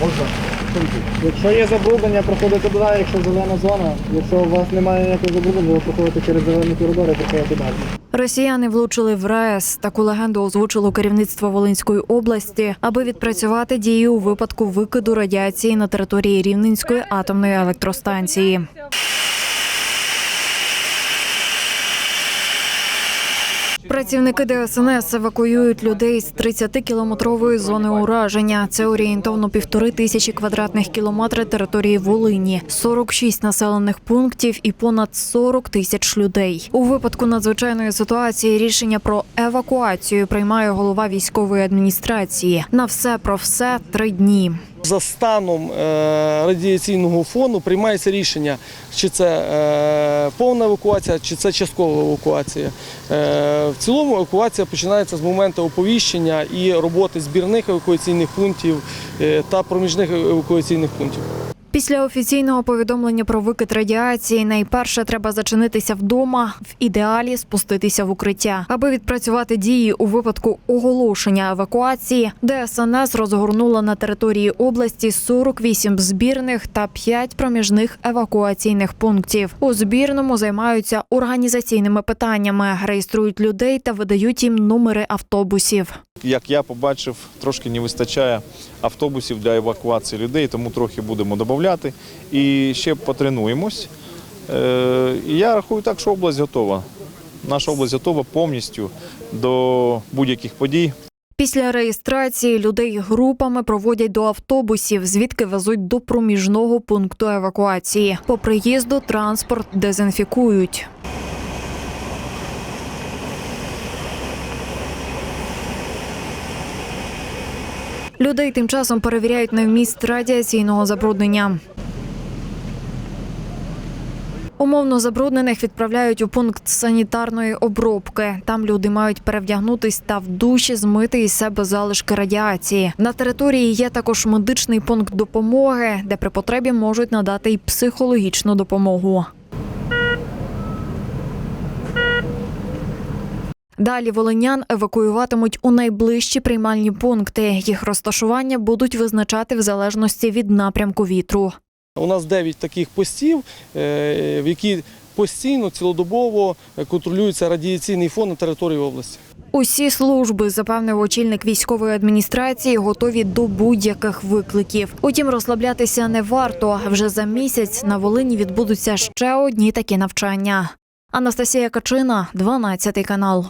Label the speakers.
Speaker 1: Можна?
Speaker 2: Якщо є забруднення, проходите туди, якщо зелена зона. Якщо у вас немає ніякого забруднення, ви через зелені коридори, проходите далі.
Speaker 3: Росіяни влучили в РАЕС. Таку легенду озвучило керівництво Волинської області, аби відпрацювати дії у випадку викиду радіації на території Рівненської атомної електростанції. Працівники ДСНС евакуюють людей з 30-кілометрової зони ураження. Це орієнтовно півтори тисячі квадратних кілометрів території Волині, 46 населених пунктів і понад 40 тисяч людей. У випадку надзвичайної ситуації рішення про евакуацію приймає голова військової адміністрації. На все про все три дні.
Speaker 4: За станом е, радіаційного фону приймається рішення, чи це е, повна евакуація, чи це часткова евакуація. Е, В цілому евакуація починається з моменту оповіщення і роботи збірних евакуаційних пунктів та проміжних евакуаційних пунктів.
Speaker 3: Після офіційного повідомлення про викид радіації найперше треба зачинитися вдома, в ідеалі спуститися в укриття. Аби відпрацювати дії у випадку оголошення евакуації, ДСНС розгорнула на території області 48 збірних та 5 проміжних евакуаційних пунктів. У збірному займаються організаційними питаннями, реєструють людей та видають їм номери автобусів.
Speaker 1: Як я побачив, трошки не вистачає автобусів для евакуації людей, тому трохи будемо додати. І ще потренуємось. Е, я рахую так, що область готова. Наша область готова повністю до будь-яких подій.
Speaker 3: Після реєстрації людей групами проводять до автобусів, звідки везуть до проміжного пункту евакуації. По приїзду транспорт дезінфікують. Людей тим часом перевіряють на вміст радіаційного забруднення. Умовно забруднених відправляють у пункт санітарної обробки. Там люди мають перевдягнутись та в душі змити із себе залишки радіації. На території є також медичний пункт допомоги, де при потребі можуть надати й психологічну допомогу. Далі волинян евакуюватимуть у найближчі приймальні пункти. Їх розташування будуть визначати в залежності від напрямку вітру.
Speaker 4: У нас 9 таких постів, е, в які постійно, цілодобово контролюється радіаційний фон на території області.
Speaker 3: Усі служби, запевнив очільник військової адміністрації, готові до будь-яких викликів. Утім, розслаблятися не варто. Вже за місяць на Волині відбудуться ще одні такі навчання. Анастасія Качина, 12 канал.